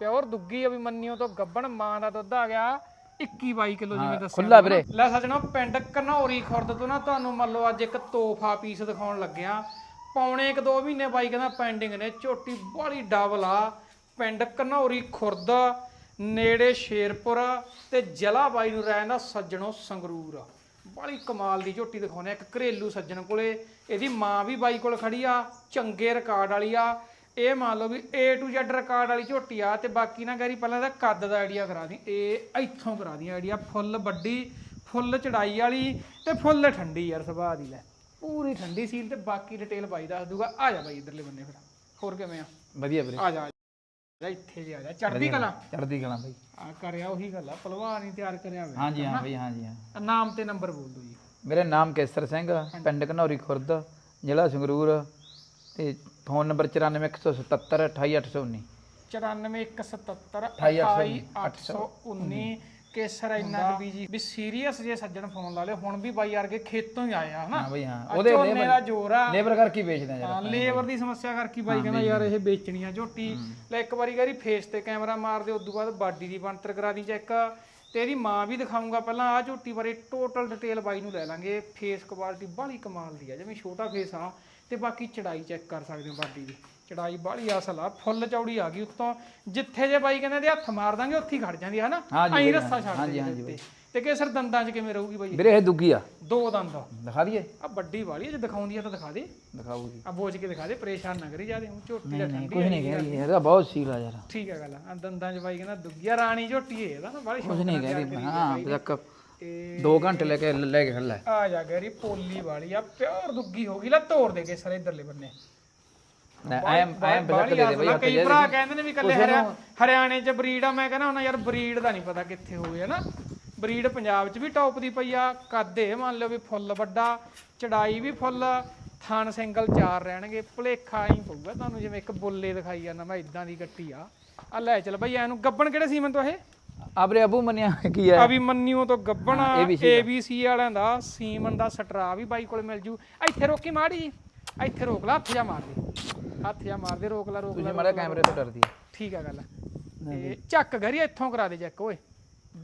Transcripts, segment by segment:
Pure ਦੁੱਗੀ ਅਭਿਮੰਨਿਓ ਤੋਂ ਗੱਬਣ ਮਾਂ ਦਾ ਦੁੱਧ ਆ ਗਿਆ 21 22 ਕਿਲੋ ਜਿਵੇਂ ਦੱਸਿਆ ਖੁੱਲਾ ਵੀਰੇ। ਲੈ ਸੱਜਣੋ ਪਿੰਡ ਘਨੌਰੀ ਖੁਰਦ ਤੋਂ ਨਾ ਤੁਹਾਨੂੰ ਮੰਨ ਲਓ ਅੱਜ ਇੱਕ ਤੋਹਫਾ ਪੀਸ ਦਿਖਾਉਣ ਲੱਗਿਆ। ਪੌਣੇ ਇੱਕ ਦੋ ਮਹੀਨੇ ਬਾਈ ਕਹਿੰਦਾ ਪੈਂਡਿੰਗ ਨੇ ਝੋਟੀ ਬੜੀ ਡਬਲ ਆ। ਪਿੰਡ ਘਨੌਰੀ ਖੁਰਦ ਨੇੜੇ ਸ਼ੇਰਪੁਰ ਤੇ ਜ਼ਿਲ੍ਹਾ ਬਾਈ ਨੂੰ ਰਹਿੰਦਾ ਸੱਜਣੋ ਸੰਗਰੂਰ ਬੜੀ ਕਮਾਲ ਦੀ ਝੋਟੀ ਦਿਖਾਉਣੇ ਇੱਕ ਘਰੇਲੂ ਸੱਜਣ ਕੋਲੇ। ਇਹਦੀ ਮਾਂ ਵੀ ਬਾਈ ਕੋਲ ਖੜੀ ਆ ਚੰਗੇ ਰਿਕਾਰਡ ਵਾਲੀ ਆ। ਇਹ ਮੰਨ ਲਓ ਵੀ A to Z ਰਿਕਾਰਡ ਵਾਲੀ ਝੋਟੀ ਆ ਤੇ ਬਾਕੀ ਨਾ ਗੈਰੀ ਪਹਿਲਾਂ ਇਹਦਾ ਕੱਦ ਦਾ ਆਈਡੀਆ ਕਰਾ ਦੀ। ਇਹ ਇੱਥੋਂ ਕਰਾ ਦੀ ਆਈਡੀਆ ਫੁੱਲ ਵੱਡੀ ਫੁੱਲ ਚੜਾਈ ਵਾਲੀ ਤੇ ਫੁੱਲ ਠੰਡੀ ਯਾਰ ਸੁਭਾਅ ਦੀ ਲੈ। ਪੂਰੀ ਠੰਡੀ ਸੀਲ ਤੇ ਬਾਕੀ ਡਿਟੇਲ ਬਾਈ ਦੱਸ ਦੂਗਾ। ਆ ਜਾ ਬਾਈ ਇਧਰਲੇ ਬੰਨੇ ਫਿਰ। ਹੋਰ ਕਿਵੇਂ ਆ? ਵਧੀਆ ਵੀਰੇ। ਆ ਜਾ ਜਾ। ਇੱਥੇ ਜੇ ਆ ਜਾ। ਚੜਦੀ ਕਲਾ। ਚੜਦੀ ਕਲਾਂ ਬਾਈ। ਆ ਕਰਿਆ ਉਹੀ ਗੱਲ ਆ। ਪਹਿਲਵਾਨ ਹੀ ਤਿਆਰ ਕਰਿਆ ਹੋਇਆ। ਹਾਂਜੀ ਹਾਂ ਬਾਈ ਹਾਂਜੀ ਹਾਂ। ਨਾਮ ਤੇ ਨੰਬਰ ਬੋਲ ਦਿਓ ਜੀ। ਮੇਰਾ ਨਾਮ ਕੇਸਰ ਸਿੰਘ ਪਿੰਡ ਘਨੌਰੀ ਖੁਰਦ ਜ਼ਿਲ੍ਹਾ ਸੰਗਰੂਰ ਤੇ ਫੋਨ ਨੰਬਰ 94177 28819 94177 28819 ਕੇਸਰ ਇੰਨਾ ਕੁ ਵੀ ਜੀ ਵੀ ਸੀਰੀਅਸ ਜੇ ਸੱਜਣ ਫੋਨ ਲਾ ਲਿਓ ਹੁਣ ਵੀ ਬਾਈ ਵਰਗੇ ਖੇਤੋਂ ਹੀ ਆਇਆ ਹਨਾ? ਹਾਂ ਬਾਈ ਹਾਂ। ਉਹਦੇ ਝੋਨੇ ਦਾ ਜ਼ੋਰ ਆ। ਲੇਬਰ ਕਰਕੇ ਵੇਚਦੇ ਆ ਯਾਰ ਲੇਬਰ ਦੀ ਸਮੱਸਿਆ ਕਰਕੇ ਬਾਈ ਕਹਿੰਦਾ ਯਾਰ ਇਹ ਵੇਚਣੀ ਆ ਝੋਟੀ ਲੈ ਇੱਕ ਵਾਰੀ ਗਾਰੀ ਫੇਸ ਤੇ ਕੈਮਰਾ ਮਾਰ ਦੇ ਉਦੋਂ ਬਾਅਦ ਬਾਡੀ ਦੀ ਬਣਤਰ ਕਰਾ ਦੀ ਚੈੱਕ ਤੇ ਇਹਦੀ ਮਾਂ ਵੀ ਦਿਖਾਉਂਗਾ ਪਹਿਲਾਂ ਆ ਝੋਟੀ ਬਾਰੇ ਟੋਟਲ ਡਿਟੇਲ ਬਾਈ ਨੂੰ ਲੈ ਲਾਂਗੇ। ਫੇਸ ਕੁਆਲਿਟੀ ਬਾਹਲੀ ਕਮਾਲ ਦੀ ਆ ਜਿਵੇਂ ਛੋਟਾ ਫੇਸ ਆ। ਤੇ ਬਾਕੀ ਚੜਾਈ ਚੈੱਕ ਕਰ ਸਕਦੇ ਹੋ ਬਾਡੀ ਦੀ ਚੜਾਈ ਬਾਹਲੀ ਅਸਲ ਆ ਫੁੱਲ ਚੌੜੀ ਆ ਗਈ ਉੱਤੋਂ। ਜਿੱਥੇ ਜੇ ਬਾਈ ਕਹਿੰਦੇ ਹੱਥ ਮਾਰ ਦਾਂਗੇ ਉੱਥੇ ਹੀ ਖੜ ਜਾਂਦੀ ਆ ਹਨਾ? ਹਾਂਜੀ ਐਂ ਰੱਸਾ ਛੱਡ ਹਾਂਜੀ, ਹਾਂਜੀ ਤੇ ਕੇਸਰ ਦੰਦਾਂ 'ਚ ਕਿਵੇਂ ਰਹੂਗੀ ਬਾਈ? ਵੀਰੇ ਇਹ ਦੁੱਗੀ ਆ। ਦੋ ਦੰਦ। ਦਿਖਾ ਦਈਏ ਆ ਵੱਡੀ ਵਾਲੀ ਆ, ਜੇ ਦਿਖਾਉਂਦੀ ਆ ਤਾਂ ਦਿਖਾ ਦੇ। ਦਿਖਾਓ ਜੀ। ਆ ਬੋਝ ਕੇ ਦਿਖਾ ਦੇ ਪਰੇਸ਼ਾਨ ਨਾ ਕਰੀ ਜਾਦੇ ਹੁਣ ਝੋਟੀ ਦਾ ਠੰਡੀ ਕੁਝ ਨਹੀਂ ਕਹਿੰਦੀ ਇਹਦਾ ਬਹੁਤ ਸੀਲ ਆ ਯਾਰ। ਠੀਕ ਹੈ ਗੱਲ ਆ। ਦੰਦਾਂ 'ਚ ਬਾਈ ਕਹਿੰਦਾ ਦੁੱਗਿਆ ਰਾਣੀ ਝੋਟੀ ਹੈ ਇਹਦਾ ਨਾ ਬੜੀ ਕੁਝ ਨਹੀਂ ਕਹਿੰਦੀ ਹਾਂ ਤੱਕ ਤੇ 2 ਘੰਟੇ ਲੈ ਕੇ ਲੈ ਕੇ ਖੱਲਾ ਆ ਜਾ ਗੈਰੀ ਪੋਲੀ ਵਾਲੀ ਆ ਪਿਓਰ ਦੁੱਗੀ ਹੋ ਗਈ। ਲੈ ਤੋੜ ਦੇ ਕੇ ਸਾਰੇ ਇਧਰਲੇ ਬੰਨੇ। ਐ ਐ ਬਜ਼ਕ ਬਾਹਲੀ ਦੇ ਦੇ ਬਈ ਕਈ ਭਰਾ ਕਹਿੰਦੇ ਨੇ ਵੀ ਕੱਲੇ ਹਰਿਆ ਹਰਿਆਣੇ 'ਚ ਬਰੀਡ ਆ। ਮੈਂ ਕਹਿੰਦਾ ਹੁਣ ਯਾਰ ਬਰੀਡ ਦਾ ਨਹੀਂ ਪਤਾ ਕਿੱਥੇ ਹੋਵੇ ਹੈ ਨਾ ਬਰੀਡ ਪੰਜਾਬ 'ਚ ਵੀ ਟੌਪ ਦੀ ਪਈ ਆ। ਕੱਦ ਮੰਨ ਲਓ ਵੀ ਫੁੱਲ ਵੱਡਾ ਚੜਾਈ ਵੀ ਫੁੱਲ ਥਣ ਸਿੰਗਲ ਚਾਰ ਰਹਿਣਗੇ। ਭੁਲੇਖਾ ਹੀ ਪਊਗਾ ਤੁਹਾਨੂੰ ਜਿਵੇਂ ਇੱਕ ਬੁੱਲੇ ਦਿਖਾਈ ਜਾਂਦਾ ਮੈਂ ਇਦਾਂ ਦੀ ਕੱਟੀ ਆ। ਆ ਲੈ ਚੱਲ ਬਈ ਐਨੂੰ ਗੱਬਣ ਕਿਹੜੇ ਸੀਮਨ ਤੋਂ ਇਹ? ਆਬਰੇ ਅਬੂ ਮੰਨਿਆ ਕੀ ਹੈ? ਅਭਿਮਨਿਊ ਤੋਂ ਗੱਬਣ ABC ਵਾਲਿਆਂ ਦਾ ਸੀਮਨ ਦਾ ਸਟਰਾ ਵੀ ਬਾਈ ਕੋਲ ਮਿਲ ਜੂ। ਇੱਥੇ ਰੋਕੀ ਮਾੜੀ ਜੀ ਇੱਥੇ ਰੋਕ ਲਾ ਹੱਥ ਜਾ ਮਾਰ ਦੇ। ਹੱਥ ਜਾ ਮਾਰ ਦੇ ਰੋਕ ਲਾ ਰੋਕ ਲਾ ਤੁਸੀਂ ਮਾੜਾ ਕੈਮਰੇ ਤੋਂ ਡਰਦੀ ਆ। ਠੀਕ ਆ ਗੱਲ ਤੇ ਚੱਕ ਗਰੀ ਇੱਥੋਂ ਕਰਾ ਦੇ ਚੈੱਕ ਓਏ।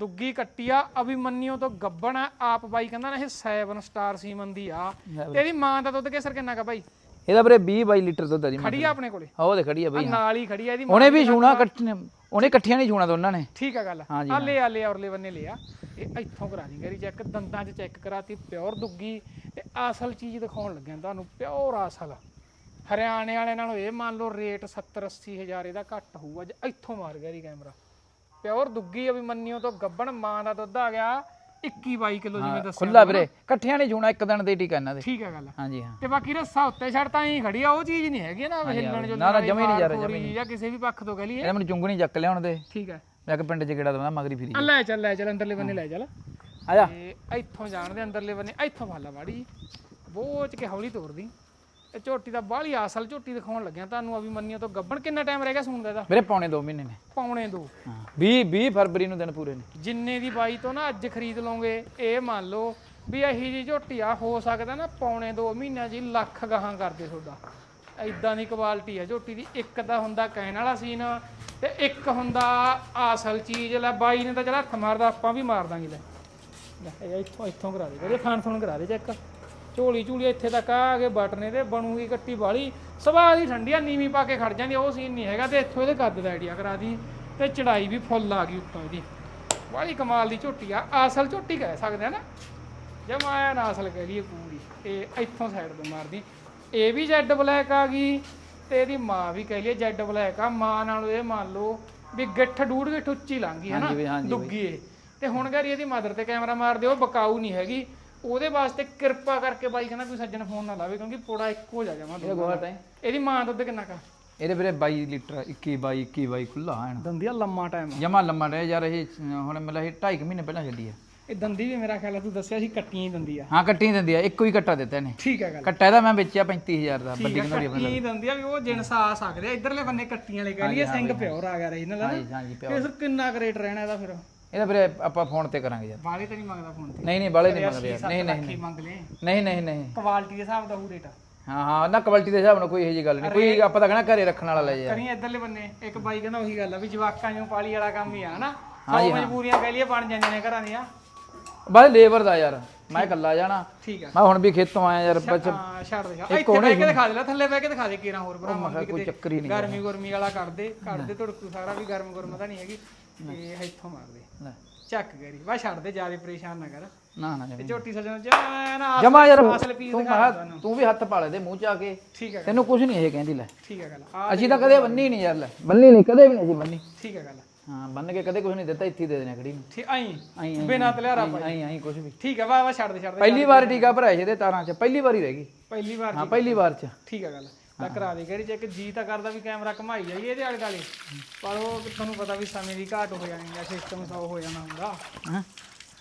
ਦੁੱਗੀ ਕੱਟੀ ਆ ਅਭਿਮਨਿਊ ਤੋਂ ਗੱਬਣ ਆਪ ਬਾਈ ਕਹਿੰਦਾ ਨਾ ਇਹ 7 ਸਟਾਰ ਸੀਮਨ ਦੀ ਆ। ਇਹਦੀ ਮਾਂ ਦਾ ਦੁੱਧ ਕੇਸਰ ਕਿੰਨਾ ਕਾ ਬਾਈ? ਇਹਦਾ ਵੀਰੇ 20 22 ਲੀਟਰ ਦੁੱਧ ਆ ਜੀ ਖੜੀ ਆ ਆਪਣੇ ਕੋਲੇ? ਹਾਂ ਉਹ ਤੇ ਖੜੀ ਆ ਆ ਬਈ ਨਾਲ ਹੀ ਖੜੀ ਆ ਇਹਦੀ। ਉਹਨੇ ਵੀ ਛੂਣਾ ਇਕੱਠੇ ਉਹਨੇ ਇਕੱਠੀਆਂ ਨਹੀਂ ਛੂਣਾ ਦੋਨਾਂ ਨੇ। ਠੀਕ ਆ ਗੱਲ। ਹਾਂਜੀ, ਆ ਲੈ ਆ ਲੈ ਔਰਲੇ ਬੰਨੇ ਲਿਆ ਇਹ ਇੱਥੋਂ ਕਰਾ ਦੀ ਗਰੀ ਚੈੱਕ ਦੰਦਾਂ 'ਚ ਚੈੱਕ ਕਰਾਤੀ ਪਿਓਰ ਦੁੱਗੀ। ਤੇ ਅਸਲ ਚੀਜ਼ ਦਿਖਾਉਣ ਲੱਗਿਆ ਤੁਹਾਨੂੰ ਪਿਓਰ ਅਸਲ। ਹਰਿਆਣੇ ਵਾਲੇ ਨਾਲੋਂ ਇਹ ਮੰਨ ਲਓ ਰੇਟ 70 80 ਹਜ਼ਾਰ ਇਹਦਾ ਘੱਟ ਹੋਊਗਾ ਜੇ ਇੱਥੋਂ ਮਾਰ ਗਿਆ ਜੀ ਕੈਮਰਾ। ਪਿਓਰ ਦੁੱਗੀ ਅਭਿਮੰਨਿਓ ਤੋਂ ਗੱਬਣ ਮਾਂ ਦਾ ਦੁੱਧ ਆ ਗਿਆ। 21 22 ਕਿਲੋ ਜਿਵੇਂ ਦੱਸਿਆ ਖੁੱਲਾ ਵੀਰੇ। ਇਕੱਠਿਆਂ ਨਹੀਂ ਛੂਣਾ ਇੱਕ ਦਿਨ ਦੇ ਟੀਕਾ ਇਹਨਾਂ ਦੇ। ਠੀਕ ਆ ਗੱਲ। ਹਾਂਜੀ ਹਾਂ। ਤੇ ਬਾਕੀ ਰੱਸਾ ਉੱਤੇ ਛੱਡ ਤਾਂ ਹੀ ਖੜੀ ਆ ਉਹ ਚੀਜ਼ ਨਹੀਂ ਹੈਗੀ ਨਾ ਹਿੱਲਣ ਜੋ ਨਾ, ਨਾ, ਜਮੀ ਨਹੀਂ ਜਾ ਰਿਹਾ, ਜਮੀ ਜਾਂ ਕਿਸੇ ਵੀ ਪੱਖ ਤੋਂ ਕਹ ਲਈਏ। ਇਹਨੇ ਮੈਨੂੰ ਚੁੰਗਣੀ ਚੱਕ ਲਿਆਉਣ ਦੇ। ਠੀਕ ਹੈ। ਮੈਂ ਕਿ ਪਿੰਡ 'ਚ ਕਿਹੜਾ ਦਵਾਂ ਮਗਰੀ ਫਿਰੀ ਲੈ ਚੱਲ ਲੈ ਚੱਲ ਅੰਦਰਲੇ ਬੰਨੇ ਲੈ ਚੱਲ। ਆ ਜਾ। ਇੱਥੋਂ ਜਾਣਦੇ ਅੰਦਰਲੇ ਬੰਨੇ ਇੱਥੋਂ ਫਾਲਾ ਵਾੜੀ ਬੋਚ ਕੇ ਹੌਲੀ ਤੋੜਦੀ ਇਹ ਝੋਟੀ ਦਾ ਬਾਹਲੀ ਅਸਲ ਝੋਟੀ ਦਿਖਾਉਣ ਲੱਗਿਆ ਤੁਹਾਨੂੰ ਅਭੀ ਮੰਨਿਓ ਤੋਂ ਗੱਬਣ ਕਿੰਨਾ ਟਾਈਮ ਰਹਿ ਗਿਆ ਸੂਣ ਦਾ ਇਹਦਾ? ਮੇਰੇ ਪੌਣੇ 2 ਮਹੀਨੇ ਨੇ। ਪੌਣੇ ਦੋ। ਹਾਂ 20 20 ਫਰਵਰੀ ਨੂੰ ਦਿਨ ਪੂਰੇ ਨੇ। ਜਿੰਨੇ ਦੀ ਬਾਈ ਤੋਂ ਨਾ ਅੱਜ ਖਰੀਦ ਲਓਗੇ ਇਹ ਮੰਨ ਲਓ ਵੀ ਇਹੀ ਜੀ ਝੋਟੀ ਆ ਹੋ ਸਕਦਾ ਨਾ ਪੌਣੇ 2 ਮਹੀਨਿਆਂ ਹੀ ਲੱਖ ਗਾਹਾਂ ਕਰਦੇ ਤੁਹਾਡਾ। ਐਦਾਂ ਦੀ ਕੁਆਲਿਟੀ ਆ ਝੋਟੀ ਦੀ। ਇੱਕ ਤਾਂ ਹੁੰਦਾ ਕਹਿਣ ਵਾਲਾ ਸੀਨ ਤੇ ਇੱਕ ਹੁੰਦਾ ਅਸਲ ਚੀਜ਼ ਲੈ ਬਾਈ ਨੇ ਤਾਂ ਜਿਹੜਾ ਹੱਥ ਮਾਰਦਾ ਆਪਾਂ ਵੀ ਮਾਰ ਦਾਂਗੇ ਲੈ। ਲੈ ਇਹ ਇੱਥੋਂ ਇੱਥੋਂ ਕਰਾ ਦੇ ਇਹਦੇ ਥਾਣ ਥਣ ਕਰਾ ਦੇ ਚੈੱਕ ਝੋਲੀ ਝੂਲੀ ਇੱਥੇ ਤੱਕ ਆ ਕੇ ਬਟਨੇ ਤੇ ਬਣੂਗੀ ਕੱਟੀ ਵਾਲੀ। ਸਵਾਹ ਦੀ ਠੰਡੀ ਆ ਨੀਵੀਂ ਪਾ ਕੇ ਖੜ ਜਾਂਦੀ ਉਹ ਸੀਨ ਨਹੀਂ ਹੈਗਾ ਤੇ ਇੱਥੋਂ ਇਹਦੇ ਕੱਦ ਦਾ ਆਈਡੀਆ ਕਰਾ ਦੀ। ਤੇ ਚੜਾਈ ਵੀ ਫੁੱਲ ਆ ਗਈ ਉੱਤੋਂ ਇਹਦੀ। ਬੜੀ ਕਮਾਲ ਦੀ ਝੋਟੀ ਆ ਅਸਲ ਝੋਟੀ ਕਹਿ ਸਕਦੇ ਆ ਨਾ। ਜਮਾਇਆ ਨਾ ਅਸਲ ਕਹਿ ਲਈਏ ਪੂਰੀ। ਇਹ ਇੱਥੋਂ ਸਾਈਡ ਤੋਂ ਮਾਰਦੀ। ਇਹ ਵੀ ਜੈਡ ਬਲੈਕ ਆ ਗਈ ਤੇ ਇਹਦੀ ਮਾਂ ਵੀ ਕਹਿ ਲਈਏ ਜੈਡ ਬਲੈਕ ਆ। ਮਾਂ ਨਾਲੋਂ ਇਹ ਮੰਨ ਲਓ ਵੀ ਗਿੱਠ ਡੂੜ ਗਿੱਠ ਉੱਚੀ ਲੰਘੀ ਹੈ ਨਾ ਦੁੱਗੀ ਇਹ ਤੇ ਹੁਣ ਗਾਰੀ ਇਹਦੀ ਮਦਰ ਤੇ ਕੈਮਰਾ ਮਾਰ ਦਿਓ ਬਕਾਊ ਨਹੀਂ ਹੈਗੀ। ਉਹਦੇ ਵਾਸਤੇ ਕਿਰਪਾ ਕਰਕੇ ਬਾਈ ਕਹਿੰਦਾ ਕੋਈ ਸੱਜਣ ਫੋਨ ਨਾ ਲਾਵੇ ਕਿਉਂਕਿ ਪੋੜਾ ਇੱਕੋ ਜਾ ਜਾਵਾਂ ਇਹ ਗੋਹਾ ਟਾਈਮ ਇਹਦੀ ਮਾਂ ਦੁੱਧ ਕਿੰਨਾ ਕਾ ਇਹਦੇ ਵੀਰੇ 22 ਲੀਟਰ 21 22 21 22 ਖੁੱਲਾ ਦੰਦੀ ਆ ਲੰਮਾ ਟਾਈਮ ਜਮਾ ਲੰਮਾ ਰਹਿ ਯਾਰ ਇਹ ਹੁਣ ਮਿਲਾ ਇਹ 2.5 ਮਹੀਨੇ ਪਹਿਲਾਂ ਛੱਡੀ ਆ। ਇਹ ਦੰਦੀ ਵੀ ਮੇਰਾ ਖਿਆਲ ਆ ਤੂੰ ਦੱਸਿਆ ਸੀ ਕੱਟੀਆਂ ਹੀ ਦੰਦੀ ਆ ਹਾਂ ਕੱਟੀ ਦਿੰਦੀ ਆ ਇੱਕੋ ਹੀ ਕੱਟਾ ਦਿੱਤਾ ਇਹਨੇ। ਠੀਕ ਹੈ ਗੱਲ। ਕੱਟਾ ਇਹਦਾ ਮੈਂ ਵੇਚਿਆ 35000 ਦਾ ਵੱਡੀ ਠੀਕ ਘਨੌਰੀ ਹੈ ਕੱਟੀ ਦੰਦੀ ਆ ਵੀ ਉਹ ਜਿਣਸ ਆ ਸਕਦੇ ਆ ਇਧਰਲੇ ਬੰਨੇ ਕੱਟੀਆਂ ਵਾਲੇ ਕਹਿ ਲਈਏ ਸਿੰਘ ਪਿਓਰ ਆ ਗਿਆ ਰਹੀ ਇਹਨਾਂ ਦਾ ਹਾਂਜੀ ਹਾਂਜੀ ਪਿਓ ਫਿਰ ਕਿੰਨਾ ਕੁ ਰੇਟ ਰਹਿਣਾ ਇਹਦਾ ਫਿਰ? ਇਹਦਾ ਵੀਰੇ ਆਪਾਂ ਫੋਨ ਤੇ ਕਰਾਂਗੇ ਯਾਰ ਬਾਲੇ ਤਾਂ ਨਹੀਂ ਮੰਗਦਾ ਫੋਨ ਤੇ। ਨਹੀਂ ਨਹੀਂ ਬਾਲੇ ਨਹੀਂ ਮੰਗਦੇ ਯਾਰ। ਨਹੀਂ ਨਹੀਂ ਮੰਗ ਲੈ ਨਹੀਂ ਨਹੀਂ ਨਹੀਂ। ਕੁਆਲਿਟੀ ਦੇ ਹਿਸਾਬ ਦਾ ਉਹ ਰੇਟ ਹਾਂ ਹਾਂ ਨਾ ਕੁਆਲਿਟੀ ਦੇ ਹਿਸਾਬ ਨਾਲ ਕੋਈ ਇਹੋ ਜਿਹੀ ਗੱਲ ਨਹੀਂ। ਕੋਈ ਆਪਾਂ ਤਾਂ ਕਹਣਾ ਘਰੇ ਰੱਖਣ ਵਾਲਾ ਲੈ ਜਾ। ਕਰੀ ਇਧਰਲੇ ਬੰਨੇ ਇੱਕ ਬਾਈ ਕਹਿੰਦਾ ਉਹੀ ਗੱਲ ਆ ਵੀ ਜਵਾਕਾਂ ਨੂੰ ਪਾਲੀ ਵਾਲਾ ਕੰਮ ਹੀ ਆ ਹਨਾ? ਹਾਂ। ਮਜਬੂਰੀਆਂ ਕਹਿ ਲਈਏ ਬਣ ਜਾਂਦੀਆਂ ਨੇ ਘਰਾਂ ਦੀਆਂ। ਬਸ ਲੇਬਰ ਦਾ ਯਾਰ। ਮੈਂ ਇਕੱਲਾ ਜਾਣਾ। ਠੀਕ ਆ। ਮੈਂ ਹੁਣ ਵੀ ਖੇਤੋਂ ਆਇਆ ਯਾਰ ਬਸ ਹਾਂ ਛੱਡ ਦੇ। ਛੱਡ। ਇੱਥੇ ਬਹਿ ਕੇ ਦਿਖਾ ਦੇ ਲੈ ਥੱਲੇ ਬਹਿ ਕੇ ਦਿਖਾ ਦੇ ਕੀਰਾਂ ਹੋਰ ਭਰਾਵਾਂ ਨੂੰ ਵੀ ਕੋਈ ਕਿਤੇ। ਚੱਕਰ ਹੀ ਨਹੀਂ ਗਰਮੀ ਗੁਰਮੀ ਵਾਲਾ ਕੱਢ ਦੇ ਕੱਢ ਦੇ ਧੜਕੂ ਸਾਰਾ ਵੀ ਗਰਮ ਗੁਰਮ ਤਾਂ ਨਹੀਂ ਹੈਗੀ। ਇਹ ਇੱਥੋਂ ਮਾਰ ਦੇ ਲੈ, ਚੱਕ ਗਰੀ ਵਾ ਛੱਡ ਦੇ ਜ਼ਿਆਦਾ ਪਰੇਸ਼ਾਨ ਨਾ ਕਰ। ਨਾ ਨਾ ਤੇ ਝੋਟੀ ਸਜਣ ਜਾ ਨਾ ਜਮਾ ਯਾਰ ਅਸਲ ਪੀਸ ਤੂੰ ਦਿਖਾ ਮੈਂ ਤੂੰ ਵੀ ਹੱਥ ਪਾ ਲੈ ਦੇ ਮੂੰਹ ਚ ਆ ਕੇ। ਠੀਕ ਹੈ ਤੈਨੂੰ ਕੁਝ ਨਹੀਂ ਇਹ ਕਹਿੰਦੀ ਲੈ। ਠੀਕ ਹੈ ਗੱਲ। ਆ ਅਸੀਂ ਤਾਂ ਕਦੇ ਬੰਨੀ ਨਹੀਂ ਯਾਰ ਲੈ। ਬੰਨੀ ਨਹੀਂ ਕਦੇ ਵੀ ਨਹੀਂ ਅਸੀਂ ਬੰਨੀ। ਠੀਕ ਹੈ ਗੱਲ। ਹਾਂ ਬੰਨ ਕੇ ਕਦੇ ਕੁਝ ਨਹੀਂ ਦਿੱਤਾ ਇੱਥੇ ਦੇ ਦੇਣਾ ਖੜੀ ਨੂੰ। ਠੀਕ ਆਈ। ਆਈ ਬਿਨਾ ਤਲਿਆਰਾ ਪਾਈ ਆਈ ਆਈ ਕੁਝ ਵੀ। ਠੀਕ ਹੈ ਵਾ ਵਾ ਛੱਡ ਦੇ ਛੱਡ ਦੇ। ਪਹਿਲੀ ਵਾਰ ਟੀਕਾ ਭਰਾਇਆ ਸੀ ਇਹਦੇ ਤਾਰਾਂ 'ਚ ਪਹਿਲੀ ਵਾਰੀ ਰਹਿ ਗਈ। ਪਹਿਲੀ ਵਾਰ ਹਾਂ ਪਹਿਲੀ ਵਾਰ 'ਚ। ਠੀਕ ਹੈ ਗੱਲ। ਤਾਂ ਕਰਾ ਦੇ ਕਰੀ ਚੈੱਕ ਜੀ ਤਾਂ ਕਰਦਾ ਵੀ ਕੈਮਰਾ ਘਮਾਈ ਜਾਈਏ ਇਹਦੇ ਆਲੇ ਦੁਆਲੇ ਪਰ ਉਹ ਤੁਹਾਨੂੰ ਪਤਾ ਵੀ ਸਮੇਂ ਦੀ ਘਾਟ ਹੋ ਜਾਣੀ ਆ ਸਿਸਟਮ ਸੌ ਹੋ ਜਾਣਾ ਹੁੰਦਾ। ਹਾਂ।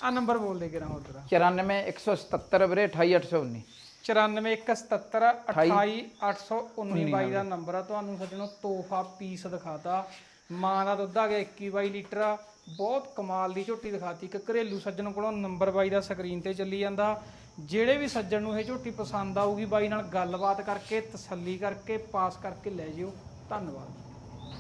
ਆ ਨੰਬਰ ਬੋਲ ਦੇ ਕਿਰਾ ਹੋਰ ਤੇਰਾ। 94 177 ਵੀਰੇ 28819 9417 28819 ਬਾਈ ਦਾ ਨੰਬਰ ਆ ਤੁਹਾਨੂੰ ਸੱਜਣੋ ਤੋਹਫਾ ਪੀਸ ਦਿਖਾਤਾ। ਮਾਂ ਦਾ ਦੁੱਧ ਆ ਗਿਆ 21 22 ਲੀਟਰ ਬਹੁਤ ਕਮਾਲ ਦੀ ਝੋਟੀ ਦਿਖਾਤੀ। ਇੱਕ ਘਰੇਲੂ ਸੱਜਣ ਕੋਲੋਂ ਨੰਬਰ ਬਾਈ ਦਾ ਸਕਰੀਨ ਤੇ ਚੱਲੀ ਜਾਂਦਾ। ਜਿਹੜੇ ਵੀ ਸੱਜਣ ਨੂੰ ਇਹ ਝੋਟੀ ਪਸੰਦ ਆਊਗੀ, ਬਾਈ ਨਾਲ ਗੱਲਬਾਤ ਕਰਕੇ, ਤਸੱਲੀ ਕਰਕੇ, ਪਾਸ ਕਰਕੇ ਲੈ ਜਿਓ। ਧੰਨਵਾਦ।